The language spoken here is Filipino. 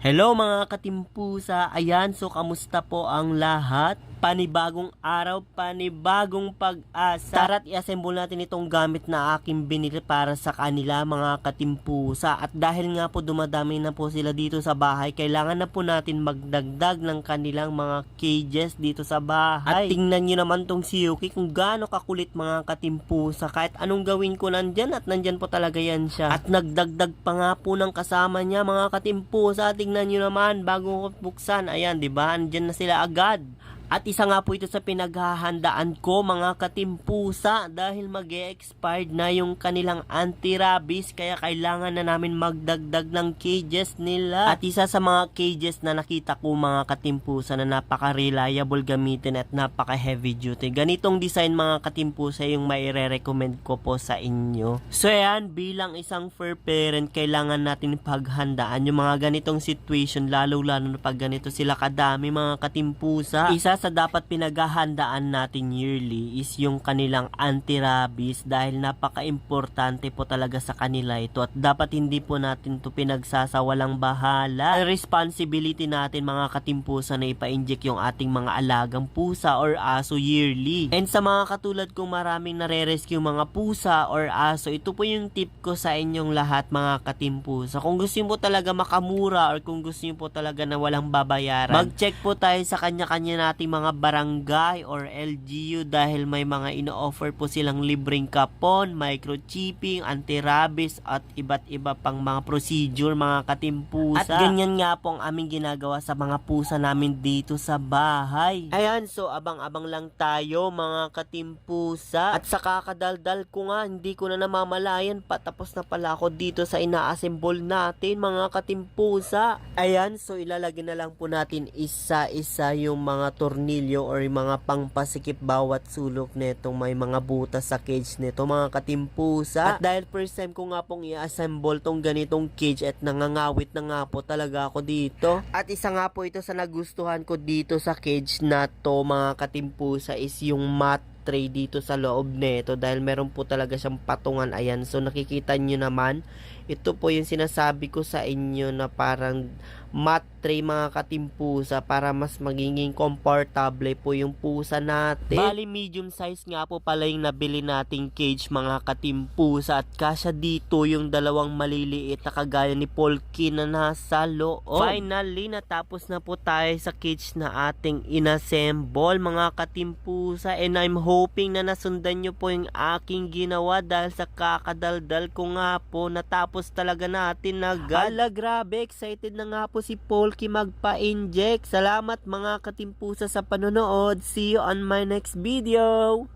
Hello mga katimpusa, ayan so kamusta po ang lahat? Panibagong araw, panibagong pag-asa. Tara't i-assemble natin itong gamit na aking binili para sa kanila mga katimpusa. At dahil nga po dumadami na po sila dito sa bahay, kailangan na po natin magdagdag ng kanilang mga cages dito sa bahay. At tingnan nyo naman tong si Yuki kung gaano kakulit mga katimpusa. Kahit anong gawin ko nandyan at nandyan po talaga yan siya. At nagdagdag pa nga po ng kasama niya mga katimpusa. Tingnan nyo naman bago ko buksan. Ayan, di ba? Andyan na sila agad. At isa nga po ito sa pinaghahandaan ko mga katimpusa dahil mag expired na yung kanilang anti-rabies kaya kailangan na namin magdagdag ng cages nila. At isa sa mga cages na nakita ko mga katimpusa na napaka-reliable gamitin at napaka-heavy duty. Ganitong design mga katimpusa yung maire-recommend ko po sa inyo. So yan, bilang isang fur parent, kailangan natin paghandaan yung mga ganitong situation lalo-lalo na pag ganito sila kadami mga katimpusa. Isa sa dapat pinaghahandaan natin yearly is yung kanilang anti-rabies dahil napaka-importante po talaga sa kanila ito at dapat hindi po natin to pinagsasawalang bahala. Ang responsibility natin mga katimpusa na ipa-inject yung ating mga alagang pusa or aso yearly. And sa mga katulad kong maraming nare-rescue mga pusa or aso, ito po yung tip ko sa inyong lahat mga katimpusa. Kung gusto po talaga makamura or kung gusto niyo po talaga na walang babayaran, mag-check po tayo sa kanya-kanya nating mga barangay or LGU dahil may mga ino-offer po silang libreng kapon, microchipping, anti-rabies at iba't iba pang mga procedure mga katimpusa. At ganyan nga po ang aming ginagawa sa mga pusa namin dito sa bahay. Ayan, so abang-abang lang tayo mga katimpusa. At sa kakadaldal ko nga, hindi ko na namamalayan patapos na pala ako dito sa ina-assemble natin mga katimpusa. Ayan, so ilalagay na lang po natin isa-isa yung mga tornilyo or mga pangpasikip bawat sulok nitong may mga butas sa cage nito mga katimpusa. At dahil first time ko nga pong i-assemble tong ganitong cage at nangangawit na nga po talaga ako dito. At isa nga po ito sa nagustuhan ko dito sa cage na to mga katimpusa is yung mat tray dito sa loob nito dahil meron po talaga siyang patungan ayan so nakikita nyo naman ito po yung sinasabi ko sa inyo na parang mat tray mga katimpusa para mas magiging comfortable po yung pusa natin. Bali medium size nga po pala yung nabili nating cage mga katimpusa at kasya dito yung dalawang maliliit na kagaya ni Polky na nasa loob. Finally natapos na po tayo sa cage na ating inassemble mga katimpusa and I'm hoping na nasundan nyo po yung aking ginawa dahil sa kakadaldal ko nga po natapos talaga natin agad. Hala grabe excited na nga po si Polky magpa-inject. Salamat mga katimpusa sa panonood. See you on my next video.